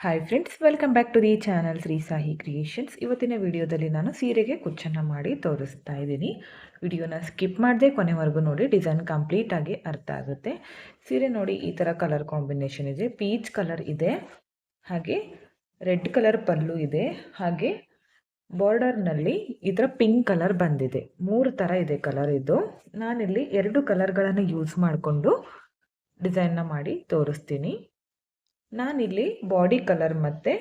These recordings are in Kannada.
Hi friends welcome back to the channel Shri Sahi creations ಇವತ್ತಿನ ವಿಡಿಯೋದಲ್ಲಿ ನಾನು ಸೀರೆಗೆ ಕುಚ್ಚನ್ನು ಮಾಡಿ ತೋರಿಸ್ತಾ ಇದ್ದೀನಿ. ವಿಡಿಯೋನ ಸ್ಕಿಪ್ ಮಾಡದೆ ಕೊನೆವರೆಗೂ ನೋಡಿ ಡಿಸೈನ್ ಕಂಪ್ಲೀಟಾಗಿ ಅರ್ಥ ಆಗುತ್ತೆ. ಸೀರೆ ನೋಡಿ, ಈ ಥರ ಕಲರ್ ಕಾಂಬಿನೇಷನ್ ಇದೆ. ಪೀಚ್ ಕಲರ್ ಇದೆ. ಹಾಗೆ ರೆಡ್ ಕಲರ್ ಪಲ್ಲು ಇದೆ. ಹಾಗೆ ಬಾರ್ಡರ್ನಲ್ಲಿ ಈ ಥರ ಪಿಂಕ್ ಕಲರ್ ಬಂದಿದೆ. ಮೂರು ಥರ ಇದೆ ಕಲರ್ ಇದು. ನಾನಿಲ್ಲಿ ಎರಡು ಕಲರ್ಗಳನ್ನು ಯೂಸ್ ಮಾಡಿಕೊಂಡು ಡಿಸೈನ್ನ ಮಾಡಿ ತೋರಿಸ್ತೀನಿ. ನಾನಿಲ್ಲಿ ಬಾಡಿ ಕಲರ್ ಮತ್ತು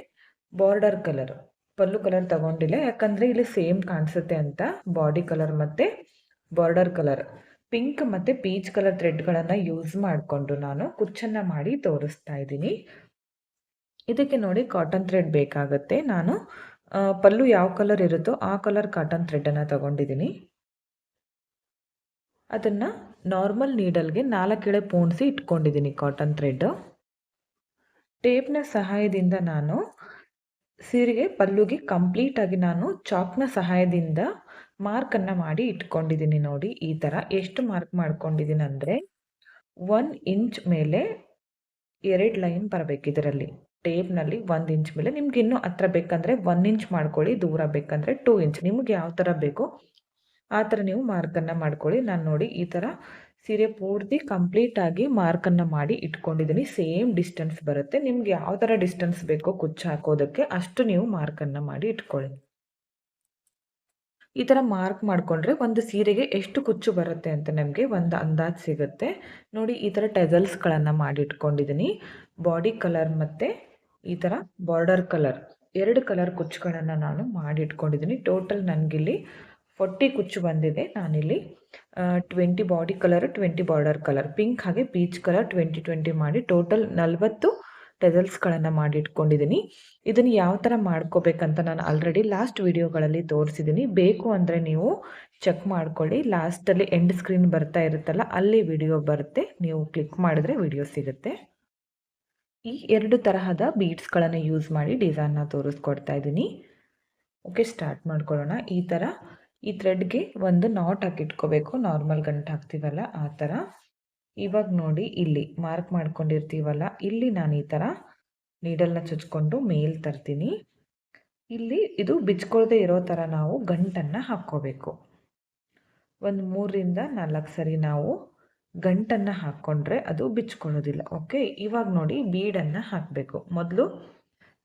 ಬಾರ್ಡರ್ ಕಲರ್ ಪಲ್ಲು ಕಲರ್ ತಗೊಂಡಿಲ್ಲ, ಯಾಕಂದರೆ ಇಲ್ಲಿ ಸೇಮ್ ಕಾಣಿಸುತ್ತೆ ಅಂತ. ಬಾಡಿ ಕಲರ್ ಮತ್ತು ಬಾರ್ಡರ್ ಕಲರ್ ಪಿಂಕ್ ಮತ್ತು ಪೀಚ್ ಕಲರ್ ಥ್ರೆಡ್ಗಳನ್ನು ಯೂಸ್ ಮಾಡಿಕೊಂಡು ನಾನು ಕುಚ್ಚನ್ನು ಮಾಡಿ ತೋರಿಸ್ತಾ ಇದ್ದೀನಿ. ಇದಕ್ಕೆ ನೋಡಿ ಕಾಟನ್ ಥ್ರೆಡ್ ಬೇಕಾಗುತ್ತೆ. ನಾನು ಪಲ್ಲು ಯಾವ ಕಲರ್ ಇರುತ್ತೋ ಆ ಕಲರ್ ಕಾಟನ್ ಥ್ರೆಡ್ಡನ್ನು ತಗೊಂಡಿದ್ದೀನಿ. ಅದನ್ನು ನಾರ್ಮಲ್ ನೀಡಲ್ಗೆ ನಾಲ್ಕೆಳೆ ಪೋಣಿಸಿ ಇಟ್ಕೊಂಡಿದ್ದೀನಿ ಕಾಟನ್ ಥ್ರೆಡ್ಡು ಟೇಪ್ನ ಸಹಾಯದಿಂದ ನಾನು ಸೀರೆಗೆ ಪಲ್ಲುಗೆ ಕಂಪ್ಲೀಟಾಗಿ ನಾನು ಚಾಕ್ನ ಸಹಾಯದಿಂದ ಮಾರ್ಕನ್ನು ಮಾಡಿ ಇಟ್ಕೊಂಡಿದ್ದೀನಿ ನೋಡಿ, ಈ ಥರ ಎಷ್ಟು ಮಾರ್ಕ್ ಮಾಡ್ಕೊಂಡಿದ್ದೀನಿ ಅಂದರೆ ಒನ್ ಇಂಚ್ ಮೇಲೆ ಎರಡು ಲೈನ್ ಬರಬೇಕು ಇದರಲ್ಲಿ. ಟೇಪ್ನಲ್ಲಿ ಒಂದು ಇಂಚ್ ಮೇಲೆ. ನಿಮ್ಗೆ ಇನ್ನೂ ಹತ್ರ ಬೇಕಂದರೆ ಒನ್ ಇಂಚ್ ಮಾಡ್ಕೊಳ್ಳಿ, ದೂರ ಬೇಕಂದರೆ ಟೂ ಇಂಚ್ ನಿಮ್ಗೆ ಯಾವ ಥರ ಬೇಕೋ ಆ ಥರ ನೀವು ಮಾರ್ಕನ್ನು ಮಾಡ್ಕೊಳ್ಳಿ. ನಾನು ನೋಡಿ ಈ ಥರ ಸೀರೆ ಪೂರ್ತಿ ಕಂಪ್ಲೀಟಾಗಿ ಮಾರ್ಕನ್ನು ಮಾಡಿ ಇಟ್ಕೊಂಡಿದ್ದೀನಿ ಸೇಮ್ ಡಿಸ್ಟೆನ್ಸ್ ಬರುತ್ತೆ. ನಿಮ್ಗೆ ಯಾವ ಥರ ಡಿಸ್ಟೆನ್ಸ್ ಬೇಕೋ ಕುಚ್ಚು ಹಾಕೋದಕ್ಕೆ ಅಷ್ಟು ನೀವು ಮಾರ್ಕನ್ನು ಮಾಡಿ ಇಟ್ಕೊಳ್ಳಿ. ಈ ಥರ ಮಾರ್ಕ್ ಮಾಡಿಕೊಂಡ್ರೆ ಒಂದು ಸೀರೆಗೆ ಎಷ್ಟು ಕುಚ್ಚು ಬರುತ್ತೆ ಅಂತ ನಮಗೆ ಒಂದು ಅಂದಾಜು ಸಿಗುತ್ತೆ. ನೋಡಿ, ಈ ಥರ ಟೆಸಲ್ಸ್ಗಳನ್ನು ಮಾಡಿ ಇಟ್ಕೊಂಡಿದ್ದೀನಿ ಬಾಡಿ ಕಲರ್ ಮತ್ತು ಈ ಥರ ಬಾರ್ಡರ್ ಕಲರ್ ಎರಡು ಕಲರ್ ಕುಚ್ಚುಗಳನ್ನು ನಾನು ಮಾಡಿ ಇಟ್ಕೊಂಡಿದ್ದೀನಿ ಟೋಟಲ್ ನನಗಿಲ್ಲಿ ಫೋರ್ಟಿ ಕುಚ್ಚು ಬಂದಿದೆ ನಾನಿಲ್ಲಿ. Twenty body colour twenty border colour pink ಹಾಗೆ ಪೀಚ್ ಕಲರ್ ಟ್ವೆಂಟಿ ಟ್ವೆಂಟಿ ಮಾಡಿ ಟೋಟಲ್ ನಲವತ್ತು ಟೆಸಲ್ಸ್ಗಳನ್ನು ಮಾಡಿ ಇಟ್ಕೊಂಡಿದ್ದೀನಿ ಇದನ್ನು ಯಾವ ಥರ ಮಾಡ್ಕೋಬೇಕಂತ ನಾನು ಆಲ್ರೆಡಿ ಲಾಸ್ಟ್ ವಿಡಿಯೋಗಳಲ್ಲಿ ತೋರಿಸಿದ್ದೀನಿ ಬೇಕು ಅಂದರೆ ನೀವು ಚೆಕ್ ಮಾಡ್ಕೊಳ್ಳಿ. ಲಾಸ್ಟಲ್ಲಿ ಎಂಡ್ ಸ್ಕ್ರೀನ್ ಬರ್ತಾ ಇರುತ್ತಲ್ಲ, ಅಲ್ಲಿ ವಿಡಿಯೋ ಬರುತ್ತೆ. ನೀವು ಕ್ಲಿಕ್ ಮಾಡಿದ್ರೆ ವಿಡಿಯೋ ಸಿಗುತ್ತೆ. ಈ ಎರಡು ತರಹದ ಬೀಡ್ಸ್ಗಳನ್ನು ಯೂಸ್ ಮಾಡಿ ಡಿಸೈನ್ನ ತೋರಿಸ್ಕೊಡ್ತಾ ಇದ್ದೀನಿ ಓಕೆ ಸ್ಟಾರ್ಟ್ ಮಾಡ್ಕೊಳ್ಳೋಣ. ಈ ಥರ ಈ ಥ್ರೆಡ್ಗೆ ಒಂದು ನಾಟ್ ಹಾಕಿಟ್ಕೋಬೇಕು. ನಾರ್ಮಲ್ ಗಂಟು ಹಾಕ್ತೀವಲ್ಲ ಆ ಥರ. ಇವಾಗ ನೋಡಿ, ಇಲ್ಲಿ ಮಾರ್ಕ್ ಮಾಡ್ಕೊಂಡಿರ್ತೀವಲ್ಲ, ಇಲ್ಲಿ ನಾನು ಈ ಥರ ನೀಡಲ್ನ ಚುಚ್ಕೊಂಡು ಮೇಲ್ ತರ್ತೀನಿ. ಇಲ್ಲಿ ಇದು ಬಿಚ್ಕೊಳ್ದೆ ಇರೋ ಥರ ನಾವು ಗಂಟನ್ನು ಹಾಕ್ಕೋಬೇಕು. ಒಂದು ಮೂರರಿಂದ ನಾಲ್ಕು ಸರಿ ನಾವು ಗಂಟನ್ನು ಹಾಕ್ಕೊಂಡ್ರೆ ಅದು ಬಿಚ್ಕೊಳ್ಳೋದಿಲ್ಲ, ಓಕೆ? ಇವಾಗ ನೋಡಿ, ಬೀಡನ್ನು ಹಾಕಬೇಕು. ಮೊದಲು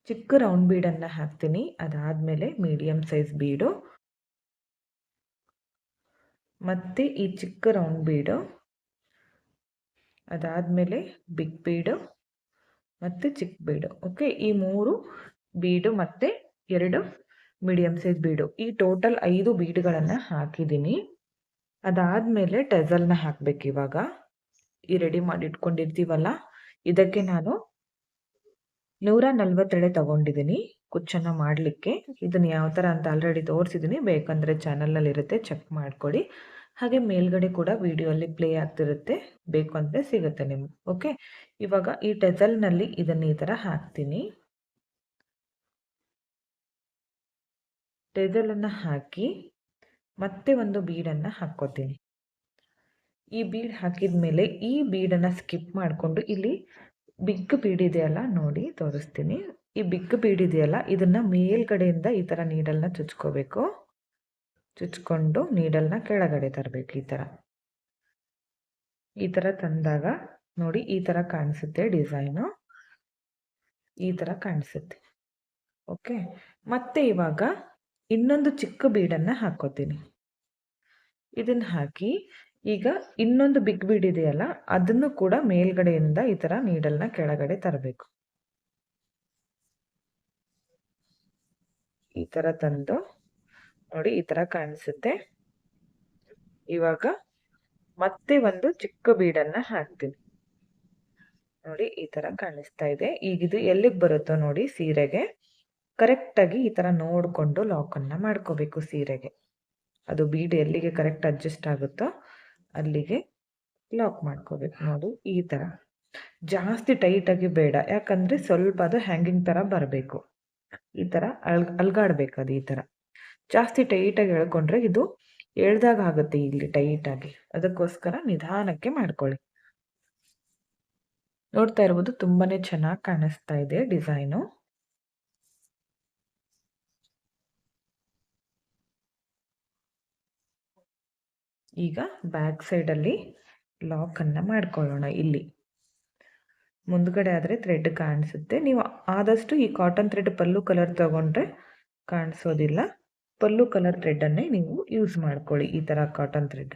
ಚಿಕ್ಕ ರೌಂಡ್ ಬೀಡನ್ನು ಹಾಕ್ತೀನಿ. ಅದಾದಮೇಲೆ ಮೀಡಿಯಮ್ ಸೈಜ್ ಬೀಡು. ಮತ್ತು ಈ ಚಿಕ್ಕ ರೌಂಡ್ ಬೀಡು ಅದಾದಮೇಲೆ ಬಿಗ್ ಬೀಡು ಮತ್ತು ಚಿಕ್ಕ ಬೀಡು ಓಕೆ ಈ ಮೂರು ಬೀಡು ಮತ್ತು ಎರಡು ಮೀಡಿಯಮ್ ಸೈಜ್ ಬೀಡು ಈ ಟೋಟಲ್ ಐದು ಬೀಡುಗಳನ್ನು ಹಾಕಿದ್ದೀನಿ ಅದಾದಮೇಲೆ ಟೆಸಲ್ನ ಹಾಕಬೇಕು ಇವಾಗ ಈ ರೆಡಿ ಮಾಡಿ ಇಟ್ಕೊಂಡಿರ್ತೀವಲ್ಲ ಇದಕ್ಕೆ ನಾನು ನೂರ ನಲ್ವತ್ತೆಡೆ ತಗೊಂಡಿದ್ದೀನಿ ಕುಚ್ಚನ್ನ ಮಾಡಲಿಕ್ಕೆ. ಇದನ್ನು ಯಾವ ಥರ ಅಂತ ಆಲ್ರೆಡಿ ತೋರಿಸಿದ್ದೀನಿ ಬೇಕಂದರೆ ಚಾನಲ್ನಲ್ಲಿ ಇರುತ್ತೆ. ಚೆಕ್ ಮಾಡ್ಕೊಳ್ಳಿ ಹಾಗೆ ಮೇಲ್ಗಡೆ ಕೂಡ ವಿಡಿಯೋಲ್ಲಿ ಪ್ಲೇ ಆಗ್ತಿರುತ್ತೆ. ಬೇಕು ಅಂದರೆ ಸಿಗುತ್ತೆ ನಿಮ್ಗೆ. ಓಕೆ ಇವಾಗ ಈ ಟೆಸಲ್ನಲ್ಲಿ ಇದನ್ನು ಈ ಥರ ಹಾಕ್ತೀನಿ. ಟೆಸಲನ್ನು ಹಾಕಿ ಮತ್ತೆ ಒಂದು ಬೀಡನ್ನು ಹಾಕ್ಕೋತೀನಿ. ಈ ಬೀಡ್ ಹಾಕಿದ ಮೇಲೆ ಈ ಬೀಡನ್ನು ಸ್ಕಿಪ್ ಮಾಡಿಕೊಂಡು ಇಲ್ಲಿ ಬಿಗ್ ಬೀಡ್ ಇದೆಯಲ್ಲ ನೋಡಿ ತೋರಿಸ್ತೀನಿ. ಈ ಬಿಗ್ ಬೀಡ್ ಇದೆಯಲ್ಲ, ಇದನ್ನು ಮೇಲ್ಗಡೆಯಿಂದ ಈ ಥರ ನೀಡಲ್ನ ಚುಚ್ಕೋಬೇಕು. ಚುಚ್ಕೊಂಡು ನೀಡಲ್ನ ಕೆಳಗಡೆ ತರಬೇಕು ಈ ಥರ ಈ ಥರ ತಂದಾಗ ನೋಡಿ ಈ ಥರ ಕಾಣಿಸುತ್ತೆ ಡಿಸೈನು. ಈ ಥರ ಕಾಣಿಸುತ್ತೆ. ಓಕೆ? ಮತ್ತೆ ಇವಾಗ ಇನ್ನೊಂದು ಚಿಕ್ಕ ಬೀಡನ್ನು ಹಾಕೋತೀನಿ. ಇದನ್ನು ಹಾಕಿ ಈಗ ಇನ್ನೊಂದು ಬಿಗ್ ಬೀಡ್ ಇದೆಯಲ್ಲ, ಅದನ್ನು ಕೂಡ ಮೇಲ್ಗಡೆಯಿಂದ ಈ ಥರ ನೀಡಲ್ನ ಕೆಳಗಡೆ ತರಬೇಕು. ಈ ಥರ ತಂದು ನೋಡಿ ಈ ಥರ ಕಾಣಿಸುತ್ತೆ. ಇವಾಗ ಮತ್ತೆ ಒಂದು ಚಿಕ್ಕ ಬೀಡನ್ನು ಹಾಕ್ತೀನಿ. ನೋಡಿ ಈ ಥರ ಕಾಣಿಸ್ತಾ ಇದೆ. ಈಗ ಇದು ಎಲ್ಲಿಗೆ ಬರುತ್ತೋ ನೋಡಿ ಸೀರೆಗೆ. ಕರೆಕ್ಟಾಗಿ ಈ ಥರ ನೋಡಿಕೊಂಡು ಲಾಕನ್ನು ಮಾಡ್ಕೋಬೇಕು ಸೀರೆಗೆ. ಅದು ಬೀಡ್ ಎಲ್ಲಿಗೆ ಕರೆಕ್ಟ್ ಅಡ್ಜಸ್ಟ್ ಆಗುತ್ತೋ ಅಲ್ಲಿಗೆ ಲಾಕ್ ಮಾಡ್ಕೋಬೇಕು. ನೋಡಿ, ಈ ಥರ ಜಾಸ್ತಿ ಟೈಟಾಗಿ ಬೇಡ. ಯಾಕಂದರೆ ಸ್ವಲ್ಪ ಅದು ಹ್ಯಾಂಗಿಂಗ್ ಥರ ಬರಬೇಕು. ಈ ಥರ ಅಲ್ ಅಲ್ಗಾಡ್ಬೇಕು ಅದು ಈ ಥರ ಜಾಸ್ತಿ ಟೈಟಾಗಿ ಎಳ್ಕೊಂಡ್ರೆ ಇದು ಎಳ್ದಾಗ ಆಗುತ್ತೆ ಇಲ್ಲಿ ಟೈಟಾಗಿ ಅದಕ್ಕೋಸ್ಕರ ನಿಧಾನಕ್ಕೆ ಮಾಡ್ಕೊಳ್ಳಿ. ನೋಡ್ತಾ ಇರ್ಬೋದು ತುಂಬಾ ಚೆನ್ನಾಗಿ ಕಾಣಿಸ್ತಾ ಇದೆ ಡಿಸೈನು. ಈಗ ಬ್ಯಾಕ್ ಸೈಡಲ್ಲಿ ಲಾಕನ್ನು ಮಾಡ್ಕೊಳ್ಳೋಣ ಇಲ್ಲಿ. ಮುಂದ್ಗಡೆ ಆದರೆ ಥ್ರೆಡ್ ಕಾಣಿಸುತ್ತೆ. ನೀವು ಆದಷ್ಟು ಈ ಕಾಟನ್ ಥ್ರೆಡ್ ಪಲ್ಲು ಕಲರ್ ತಗೊಂಡ್ರೆ ಕಾಣಿಸೋದಿಲ್ಲ. ಪಲ್ಲು ಕಲರ್ ಥ್ರೆಡ್ಡನ್ನೇ ನೀವು ಯೂಸ್ ಮಾಡ್ಕೊಳ್ಳಿ ಈ ಥರ ಕಾಟನ್ ಥ್ರೆಡ್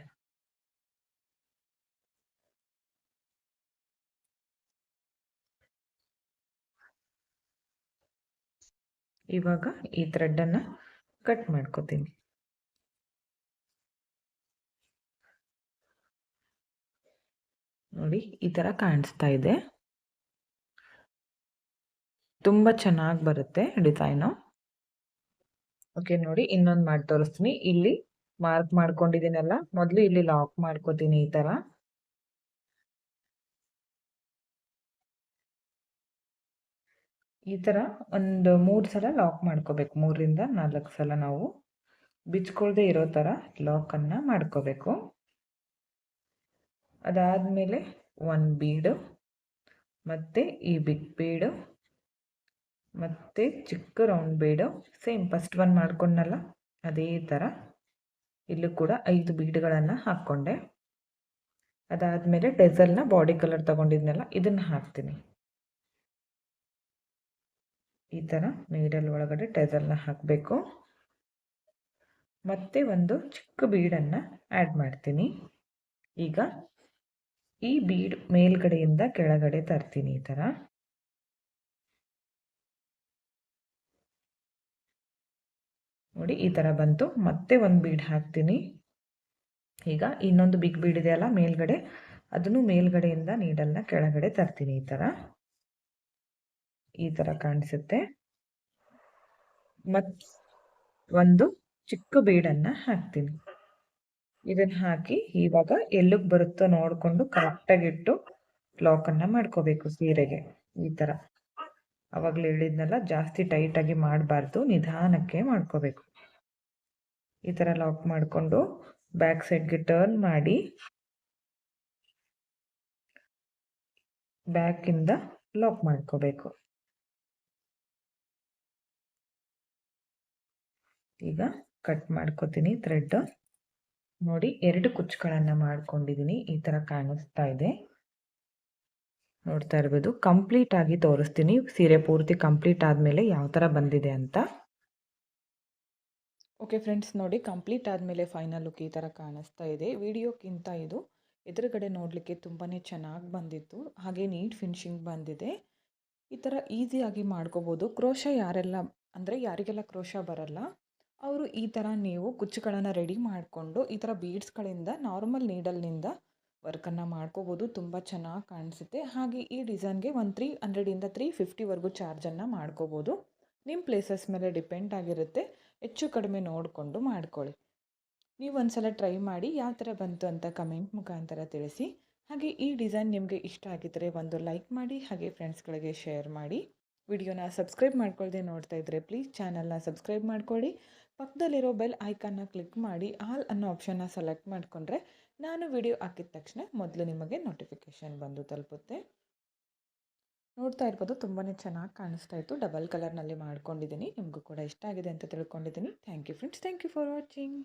ಇವಾಗ ಈ ಥ್ರೆಡ್ಡನ್ನು ಕಟ್ ಮಾಡ್ಕೋತೀನಿ. ನೋಡಿ, ಈ ಥರ ಕಾಣಿಸ್ತಾ ಇದೆ. ತುಂಬ ಚೆನ್ನಾಗಿ ಬರುತ್ತೆ ಡಿಸೈನು. ಓಕೆ, ನೋಡಿ, ಇನ್ನೊಂದು ಮಾಡಿ ತೋರಿಸ್ತೀನಿ. ಇಲ್ಲಿ ಮಾರ್ಕ್ ಮಾಡ್ಕೊಂಡಿದ್ದೀನಲ್ಲ, ಮೊದಲು ಇಲ್ಲಿ ಲಾಕ್ ಮಾಡ್ಕೋತೀನಿ ಈ ಥರ ಈ ಥರ ಒಂದು ಮೂರು ಸಲ ಲಾಕ್ ಮಾಡ್ಕೋಬೇಕು. ಮೂರರಿಂದ ನಾಲ್ಕು ಸಲ ನಾವು ಬಿಚ್ಕೊಳ್ದೆ ಇರೋ ಥರ ಲಾಕನ್ನು ಮಾಡ್ಕೋಬೇಕು. ಅದಾದಮೇಲೆ ಒನ್ ಬೀಡು ಮತ್ತು ಈ ಬಿಗ್ ಬೀಡು ಮತ್ತು ಚಿಕ್ಕ round bead same first one ಮಾಡ್ಕೊಂಡಲ್ಲ ಅದೇ ಥರ ಇಲ್ಲೂ ಕೂಡ ಐದು ಬೀಡ್ಗಳನ್ನು ಹಾಕ್ಕೊಂಡೆ. ಅದಾದಮೇಲೆ ಡೆಸಲ್ನ ಬಾಡಿ ಕಲರ್ ತೊಗೊಂಡಿದ್ನಲ್ಲ, ಇದನ್ನು ಹಾಕ್ತೀನಿ. ಈ ಥರ ನೀಡಲ್ ಒಳಗಡೆ ಟೆಸಲ್ನ ಹಾಕಬೇಕು. ಮತ್ತೆ ಒಂದು ಚಿಕ್ಕ ಬೀಡನ್ನು ಆ್ಯಡ್ ಮಾಡ್ತೀನಿ. ಈಗ ಈ ಬೀಡ್ ಮೇಲ್ಗಡೆಯಿಂದ ಕೆಳಗಡೆ ತರ್ತೀನಿ ಈ ಥರ ನೋಡಿ ಈ ಥರ ಬಂತು. ಮತ್ತೆ ಒಂದು ಬೀಡ್ ಹಾಕ್ತೀನಿ. ಈಗ ಇನ್ನೊಂದು ಬಿಗ್ ಬೀಡ್ ಇದೆಯಲ್ಲ ಮೇಲ್ಗಡೆ. ಅದನ್ನು ಮೇಲ್ಗಡೆಯಿಂದ ನೀಡಲ್ನ ಕೆಳಗಡೆ ತರ್ತೀನಿ ಈ ಥರ ಈ ಥರ ಕಾಣಿಸುತ್ತೆ. ಮತ್ತು ಒಂದು ಚಿಕ್ಕ ಬೀಡನ್ನು ಹಾಕ್ತೀನಿ. ಇದನ್ನು ಹಾಕಿ ಇವಾಗ ಎಲ್ಲಿಗೆ ಬರುತ್ತೋ ನೋಡಿಕೊಂಡು ಲಾಕ್ ಅನ್ನ ಮಾಡ್ಕೋಬೇಕು ಸೀರೆಗೆ. ಈ ತರ. ಅವಾಗ್ಲೇ ಹೇಳಿದ್ನಲ್ಲ, ಜಾಸ್ತಿ ಟೈಟ್ ಆಗಿ ಮಾಡಬಾರ್ದು, ನಿಧಾನಕ್ಕೆ ಮಾಡ್ಕೋಬೇಕು. ಈ ತರ ಲಾಕ್ ಮಾಡಿಕೊಂಡು ಬ್ಯಾಕ್ ಸೈಡ್ಗೆ ಟರ್ನ್ ಮಾಡಿ ಬ್ಯಾಕಿಂದ ಲಾಕ್ ಮಾಡ್ಕೋಬೇಕು. ಈಗ ಕಟ್ ಮಾಡ್ಕೋತೀನಿ ಥ್ರೆಡ್ ನೋಡಿ, ಎರಡು ಕುಚ್ಚುಗಳನ್ನು ಮಾಡ್ಕೊಂಡಿದ್ದೀನಿ ಈ ಥರ ಕಾಣಿಸ್ತಾ ಇದೆ. ನೋಡ್ತಾ ಇರ್ಬೋದು. ಕಂಪ್ಲೀಟ್ ಆಗಿ ತೋರಿಸ್ತೀನಿ. ಸೀರೆ ಪೂರ್ತಿ ಕಂಪ್ಲೀಟ್ ಆದಮೇಲೆ ಯಾವ ಥರ ಬಂದಿದೆ ಅಂತ. ಓಕೆ ಫ್ರೆಂಡ್ಸ್ ನೋಡಿ ಕಂಪ್ಲೀಟ್ ಆದಮೇಲೆ ಫೈನಲ್ ಲುಕ್ ಈ ಥರ ಕಾಣಿಸ್ತಾ ಇದೆ. ವಿಡಿಯೋಕ್ಕಿಂತ ಇದು ಎದುರುಗಡೆ ನೋಡಲಿಕ್ಕೆ ತುಂಬಾ ಚೆನ್ನಾಗಿ ಬಂದಿತ್ತು. ಹಾಗೆ ನೀಟ್ ಫಿನಿಶಿಂಗ್ ಬಂದಿದೆ. ಈ ಥರ ಈಸಿಯಾಗಿ ಮಾಡ್ಕೋಬೋದು. ಕ್ರೋಶ ಯಾರೆಲ್ಲ, ಅಂದರೆ ಯಾರಿಗೆಲ್ಲ ಕ್ರೋಶ ಬರಲ್ಲ ಅವರು ಈ ಥರ ನೀವು ಕುಚ್ಚುಗಳನ್ನು ರೆಡಿ ಮಾಡಿಕೊಂಡು ಈ ಥರ ಬೀಡ್ಸ್ಗಳಿಂದ ನಾರ್ಮಲ್ ನೀಡಲ್ನಿಂದ ವರ್ಕನ್ನು ಮಾಡ್ಕೋಬೋದು. ತುಂಬ ಚೆನ್ನಾಗಿ ಕಾಣಿಸುತ್ತೆ. ಹಾಗೆ ಈ ಡಿಸೈನ್ಗೆ ಒಂದು ತ್ರೀ ಹಂಡ್ರೆಡಿಂದ ತ್ರೀ ಫಿಫ್ಟಿವರೆಗೂ ಚಾರ್ಜನ್ನು ಮಾಡ್ಕೋಬೋದು. ನಿಮ್ಮ ಪ್ಲೇಸಸ್ ಮೇಲೆ ಡಿಪೆಂಡ್ ಆಗಿರುತ್ತೆ. ಹೆಚ್ಚು ಕಡಿಮೆ ನೋಡಿಕೊಂಡು ಮಾಡ್ಕೊಳ್ಳಿ. ನೀವು ಒಂದು ಸಲ ಟ್ರೈ ಮಾಡಿ ಯಾವ ಥರ ಬಂತು ಅಂತ ಕಮೆಂಟ್ ಮುಖಾಂತರ ತಿಳಿಸಿ. ಹಾಗೆ ಈ ಡಿಸೈನ್ ನಿಮಗೆ ಇಷ್ಟ ಆಗಿದ್ದರೆ ಒಂದು ಲೈಕ್ ಮಾಡಿ, ಹಾಗೆ ಫ್ರೆಂಡ್ಸ್ಗಳಿಗೆ ಶೇರ್ ಮಾಡಿ. ವಿಡಿಯೋನ ಸಬ್ಸ್ಕ್ರೈಬ್ ಮಾಡ್ಕೊಳ್ಳದೆ ನೋಡ್ತಾ ಇದ್ದರೆ ಪ್ಲೀಸ್ ಚಾನಲ್ನ ಸಬ್ಸ್ಕ್ರೈಬ್ ಮಾಡ್ಕೊಳ್ಳಿ. ಪಕ್ಕದಲ್ಲಿರೋ ಬೆಲ್ ಐಕಾನ್ನ ಕ್ಲಿಕ್ ಮಾಡಿ ಆಲ್ ಅನ್ನೋ ಆಪ್ಷನ್ನ ಸೆಲೆಕ್ಟ್ ಮಾಡಿಕೊಂಡ್ರೆ ನಾನು ವಿಡಿಯೋ ಹಾಕಿದ ತಕ್ಷಣ ಮೊದಲು ನಿಮಗೆ ನೋಟಿಫಿಕೇಷನ್ ಬಂದು ತಲುಪುತ್ತೆ. ನೋಡ್ತಾ ಇರ್ಬೋದು ತುಂಬಾ ಚೆನ್ನಾಗಿ ಕಾಣಿಸ್ತಾ ಇತ್ತು. ಡಬಲ್ ಕಲರ್ನಲ್ಲಿ ಮಾಡ್ಕೊಂಡಿದ್ದೀನಿ. ನಿಮಗೂ ಕೂಡ ಇಷ್ಟ ಆಗಿದೆ ಅಂತ ತಿಳ್ಕೊಂಡಿದ್ದೀನಿ. Thank you friends thank you for watching